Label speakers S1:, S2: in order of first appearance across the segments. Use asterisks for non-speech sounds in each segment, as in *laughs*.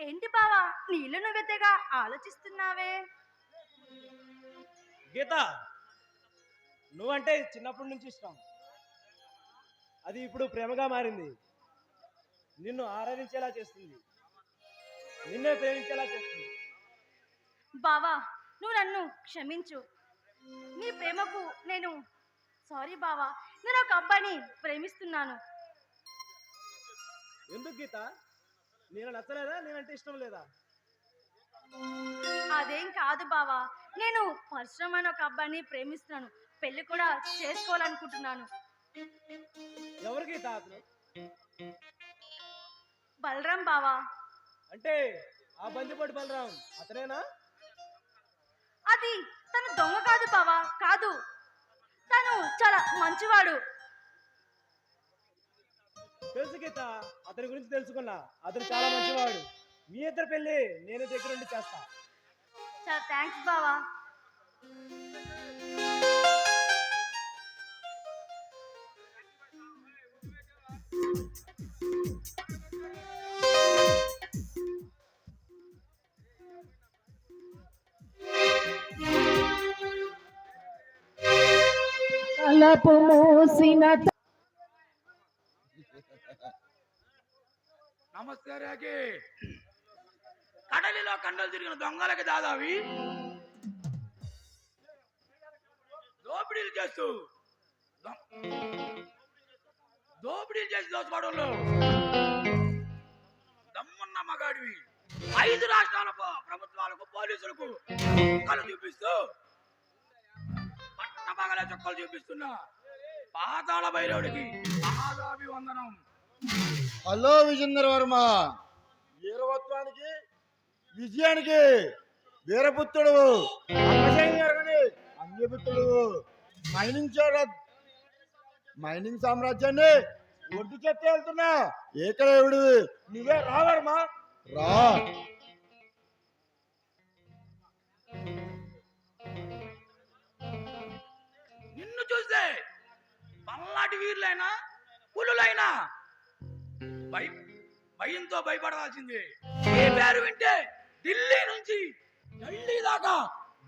S1: ఏంటి బావా? నీళ్ళు నువ్వెత్తగా ఆలోచిస్తున్నావే?
S2: గీత నువ్వంటే చిన్నప్పటి నుంచి ఇష్టం. అది ఇప్పుడు ప్రేమగా మారింది. నిన్ను ఆరాధించేలా చేస్తుంది. నిన్నే ప్రేమించేలా చేస్తుంది.
S1: బావా నువ్వు నన్ను క్షమించు. నీ ప్రేమకు నేను సారీ బావా. నేను ఒక అబ్బాయిని ప్రేమిస్తున్నాను.
S2: ఎందుకు గీత? నేను నచ్చలేదా? నేనంటే ఇష్టం లేదా?
S1: అదేం కాదు బావా. నేను పరశురామ్ అనే ఒక అబ్బాయిని ప్రేమిస్తున్నాను. పెళ్ళి కూడా చేసుకోవాలనుకుంటున్నాను.
S2: ఎవరు గీత అతను
S1: బలరాం బావా.
S2: అంటే ఆ బందిపోటు బలరాం అతనేనా?
S1: అది తను దొంగ కాదు బావా కాదు. తను చాలా మంచివాడు.
S2: తెలుసు గీత అతని గురించి తెలుసుకున్నా. అతను చాలా మంచివాడు. మీ ఇద్దరు పెళ్ళి నేను దగ్గరుండి చేస్తా.
S1: చాలా థ్యాంక్స్ బావా.
S3: తలపు మూసిన
S4: నమస్తే కడలిలో కండలు తిరిగిన దొంగలకి దాదావి. దోపిడీలు చేస్తూ దోపిడీలు చేసి దోచుకోవడంలో దమ్మున్న మగాడివి. ఐదు రాష్ట్రాల ప్రభుత్వాలకు పోలీసులకు చుక్కలు చూపిస్తూ పట్టపగల చుక్కలు చూపిస్తున్నా పాతాళ భైరవుడికి మహాదాభివందనం.
S5: హలో విజేందర్ వర్మ. వీరవత్వానికి విజయానికి వీరపుత్రుడు అంజపుత్రుడు మైనింగ్ మైనింగ్ సామ్రాజ్యాన్ని ఒడ్డు చెత్త వెళ్తున్నా ఏకదేవుడు. నువ్వే రా వర్మ. రా.
S4: భయం భయంతో భయపడాల్సిందే. ఏ పేరు వింటే ఢిల్లీ నుంచి ఢిల్లీ దాకా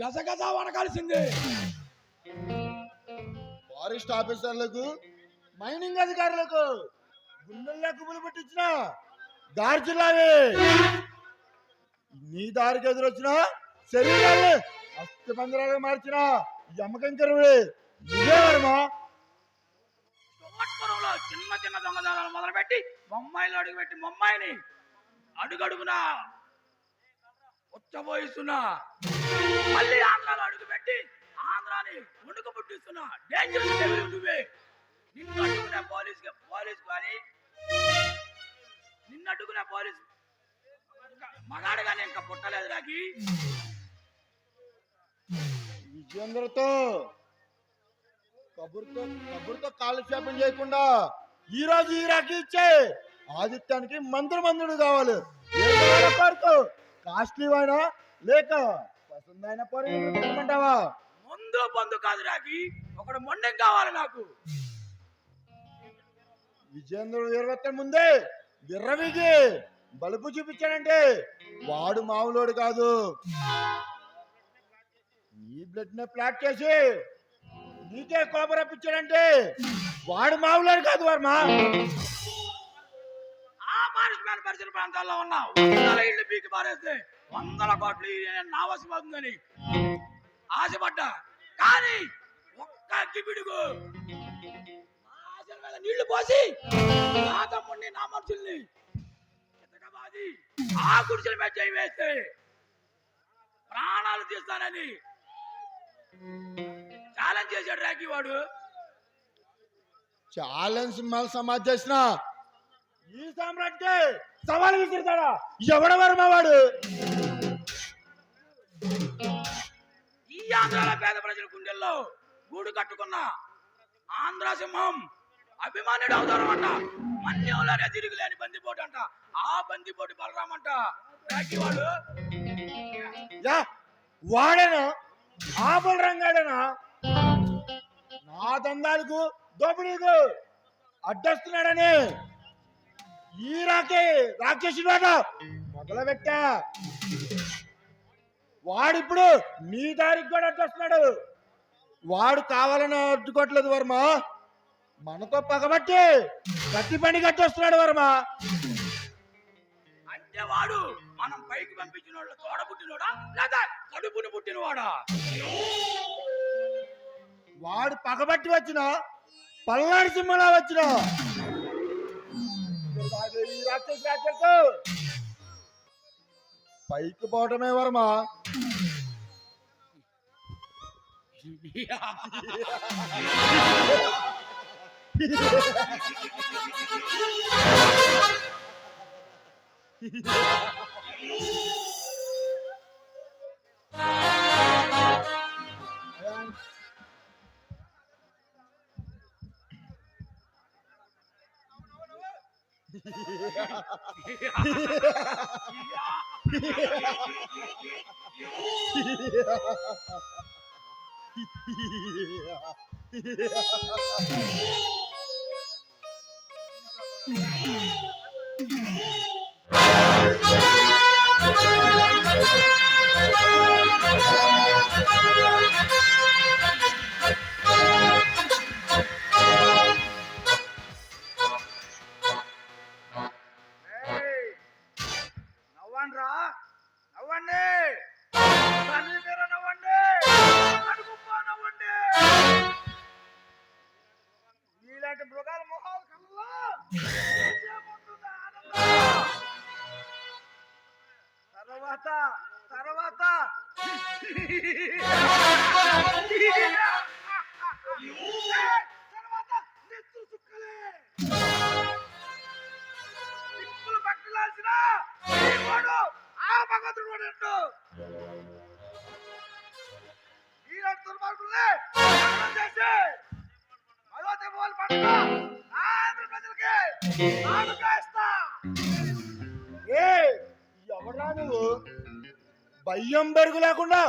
S4: గజగజ వనకాల్సిందే
S5: ఫారెస్ట్ ఆఫీసర్లకు మైనింగ్ అధికారులకు గుండెల్లో కుబులు పట్టించిన దార్చులావే నీ దారికి ఎదురొచ్చిన శరీరాన్ని అస్థి పంజరాలుగా మార్చిన యమకంకరుడే నువ్వే వర్మ.
S4: తోటపురంలో చిన్న చిన్న దొంగదానాలు మొదలుపెట్టి బొమ్మాయిలో అడుగుపెట్టి బొమ్మాయిని అడుగడుగునా ఉచ్చబోయిస్తున్నా మళ్ళీ ఆంధ్రాలో అడుగుపెట్టి ఆంధ్రాని వణుకు పుట్టిస్తున్నా డేంజర్ నువ్వే. నిన్ను అడ్డుకునే పోలీస్ పోలీస్ కానీ నిన్ను అడ్డుకునే పోలీస్ మగాడుగానే ఇంకా పుట్టలేదు నాకి
S5: విజయేంద్రతో కబుర్తో కబుర్తో కాలక్షేపం చేయకుండా ఈ రోజు ఈ రాకి ఇచ్చే ఆదిత్యానికి మంత్రి మంత్రుడు కావాలి. కోరుకో? కాస్ట్లీ అయినా లేక పసందైన పొరమంటావా
S4: ముందు పొందు కాదు రాకి ఒకడు మొండెం కావాలి నాకు.
S5: విజయేంద్రుడు వీరవత్తని ముందే విర్రవిగి బలుపు చూపించాడంటే వాడు మామూలోడు కాదు. నీ బ్లడ్ని ప్లాట్ చేసి నీకే కోపం రప్పించాడంటే వాడు మామూలు కాదు వర్మ.
S4: ఆ పారిశ్రామిక పరిసర ప్రాంతాల్లో ఉన్న ఇళ్ళు పీకి పారేస్తే వందల కోట్లు ఈ నా వశమవుతుందని ఆశపడ్డా. కానీ ఒక్క గిబిడుగు నీళ్ళు పోసి నా తమ్ముడిని నా మనుషుల్ని ఆ గుడిసెల మీద చేయి వేస్తే ప్రాణాలు తీస్తానని ఛాలెంజ్ చేశాడు రాకీ వాడు.
S5: ఛాలెంజ్ సింహాలు సమాజ్ చేసిన. ఈ సామ్రాట్కి సవాల్ విసురుతాడా? ఎవడ వర్మ వాడు
S4: ఈ ఆంధ్రాల పేద ప్రజల గుండెల్లో గూడు కట్టుకున్న ఆంధ్ర సింహం అభిమానుడు అవుతారమంట మన్యంలోనే తిరుగులేని బందిపోటు అంట. ఆ బందిపోటు బలరామంట. రాకి వాడు.
S5: యా వాడేనా? ఆపుల రంగాడేనా? నా దందాలకు దోపిడీకు అడ్డొస్తున్నాడని. ఈ రాకే రాకేష్ మొదలు పెట్టా వాడిప్పుడు నీ దారికి కూడా అడ్డొస్తున్నాడు. వాడు కావాలని అడ్డుకోవట్లేదు వర్మ. మనతో పగబట్టి గట్టి పని కట్టొస్తున్నాడు వర్మ.
S6: అంటే వాడు మనం పైకి పంపించిన వాళ్ళు తోడ పుట్టినోడా లేదా కడుపుని పుట్టినవాడా?
S5: వాడు పగబట్టి వచ్చిన పల్నాడు సింహలా వచ్చిన. ఈ రాక్షస రాక్షసు పైకి *laughs* పోవటమే *laughs* వర్మ
S6: నవ్వండి ఆ భగవంతుడు వాడు ఈనాడు దుర్మార్గుల్ని చేసి. మరో దీపావళి పండుగ ఆంధ్ర ప్రజలకి
S5: ఏ నువ్వు? భయం బెరుగు లేకుండా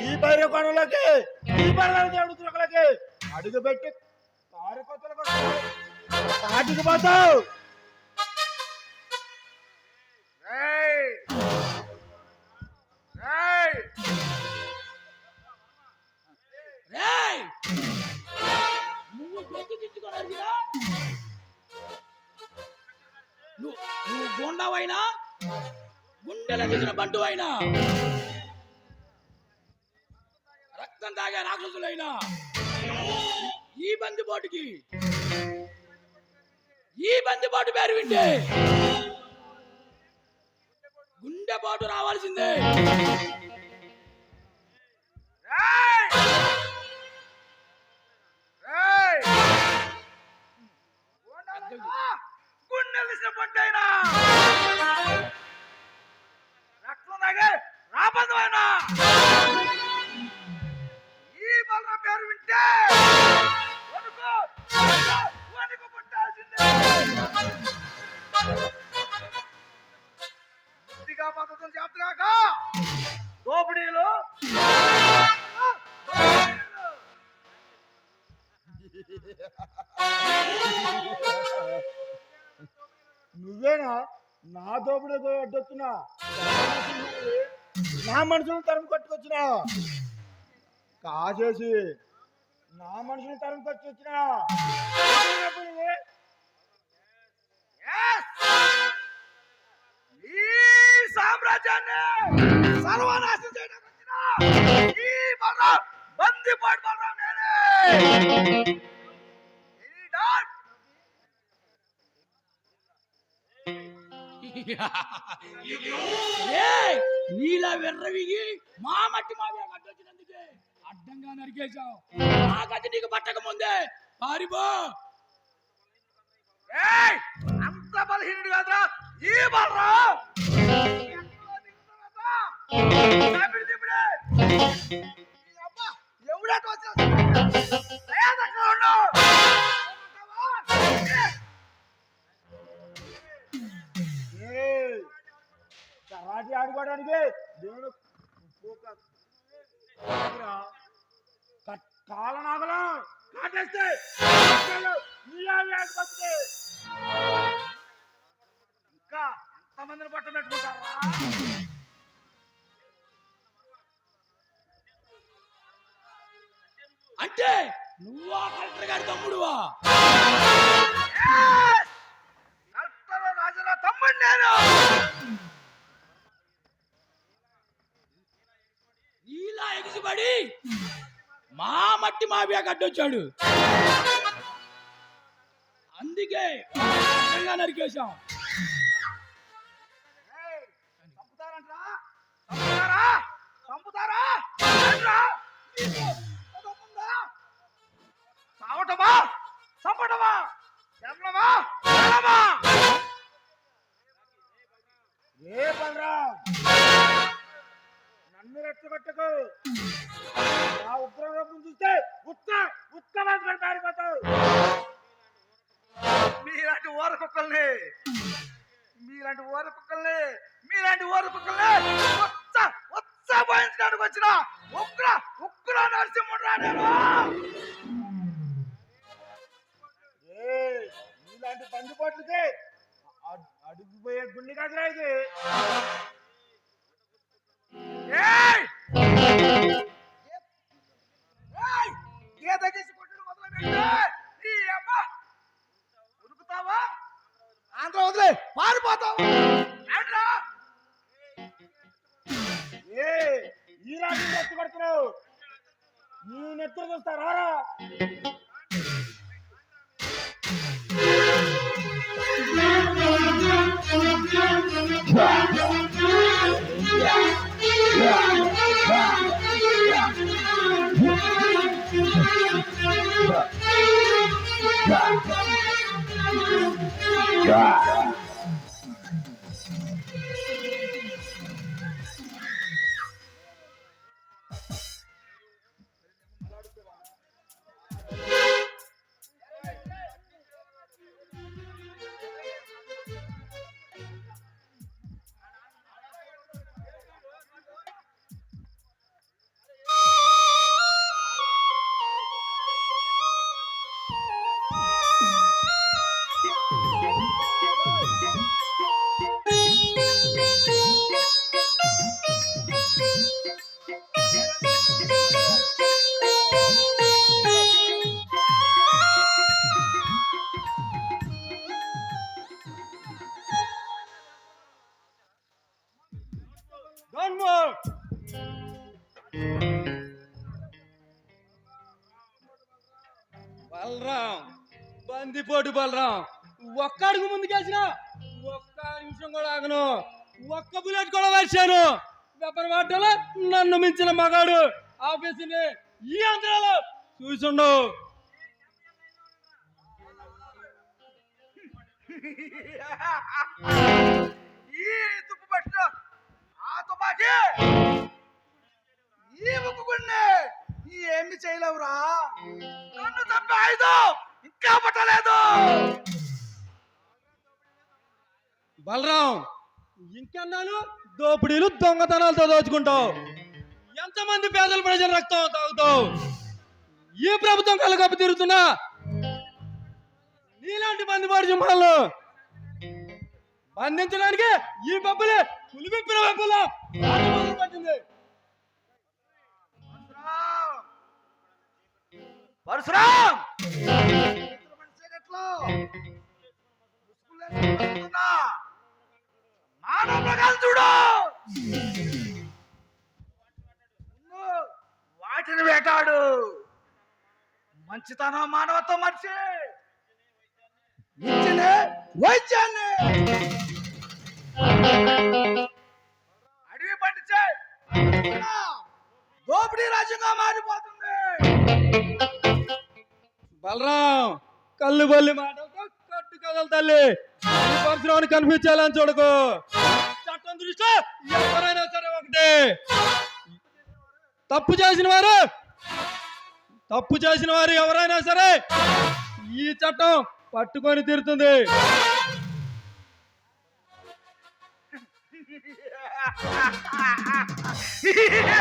S5: ఈ బైర కొనలకి ఈ బర్రెల దేవుడు అడుగు పెట్టి కారు కొత్తలకు కాటికి పోతావు.
S6: నువ్వు నువ్వు గుండవైనా? గుండెల దిగిన బంటు అయినా రక్తం తాగే రాక్షసులైనా? ఈ బందిపోటుకి ఈ బందిపోటు పేరు వింటే? గుండెపోటు రావాల్సిందే.
S5: దోపిడీ నా మనుషులను తరం కొట్టుకొచ్చినా? కాజేసి నా మనుషులను తరం కొట్టుకొచ్చినా?
S6: ఈ సామ్రాజ్యాన్ని సర్వనాశనం చేయడానికి వచ్చిన ఈ బలరాం బందిపాడు బలరాం నేనే! నీలా వెర్రవిగి మా మట్టి మావే అడ్డొచ్చినందుకే అడ్డంగా నరికేశావు. ఆ గతి నీకు పట్టక ముందే పారిపో. అంత బలహీనుడు కాదురా. ఈ బలరా. ఎవడట
S5: వచ్చా ఆడుకోవడానికి. దేవుడు కాలనాగలం కాటేస్తే
S6: ఇంకా ఎంతమందిని పట్టబెట్టుకుంటారా అంటే నువ్వా కలెక్టర్ గారి తమ్ముడువా? మాఫియా కట్టొచ్చాడు అందుకే నరికేశాం. చంపుతారా? చావటమా? చంపటమా? జన్మమా జనమా
S2: ఏ బలరా నన్ను రెచ్చగొట్టకు నా ఉగ్ర రూపం చూస్తే ఉత్త ఉత్త వేసుకొని
S6: మీలాంటి ఓర కుక్కల్ని మీలాంటి ఓర కుక్కల్ని మీలాంటి ఓర కుక్కల్ని ఉత్స ఉత్స పోయించడానికి వచ్చిన ఉగ్ర ఉగ్ర నరసింహుడు రా నేను
S2: ఏ ఇలాంటి బందిపోట్లకి అడుగుపోయే గుండె కాదురా ఇది
S6: ఏయ్! ఏయ్! గీత గీసి ఉరుకుతావా ఆంధ్ర వదిలే పారిపోతావా ఏంట్రా?
S2: ఏ ఈ రాజు రెచ్చగొడుతున్నావు నీ నెత్తురు చూస్తా రారా
S7: Tchau. ఒక్క అడుగు ఒక్క నిమిషం కూడా ఆగను. ఒక్క బుల్లెట్ కూడా వేసాను. వెపన్ వాటలో నన్ను మించిన మగాడు ఆఫీసుని ఈ అంతరాలు చూసుండు
S6: ఈ తుప్పు పట్టిన ఆ తుపాకీ. ఈ ముక్కుకున్నే ఏమి చేయలేవురా? నన్ను చంపే ఆయుధం ఇంకా పట్టలేదు.
S7: బలరాం ఇంకన్నాను దోపిడీలు దొంగతనాలతో దోచుకుంటావు. ఎంతమంది పేదల ప్రజల రక్తం తాగుతావు? ఈ ప్రభుత్వం కలగప్ప తిరుగుతున్నా నీలాంటి మంది వాడి సింహాలను బంధించడానికి ఈ బొబ్బలే పులిపిప్పిన బొబ్బలా. పట్టింది.
S6: పరశురాం! మంచితనం మానవత్వం మర్చి. ఇచ్చిన వైద్యాన్ని. అడవి పండించే. దోపిడీ రాజ్యంగా మారిపోతుంది.
S7: బలరాం కళ్ళు బల్లి మాట కట్టు కదలు తల్లి. ఈ కనిపించాలని చూడకు. చట్టం దృష్టిలో ఎవరైనా సరే ఒకటే. తప్పు చేసిన వారు తప్పు చేసిన వారు ఎవరైనా సరే ఈ చట్టం పట్టుకొని తీరుతుంది. *laughs*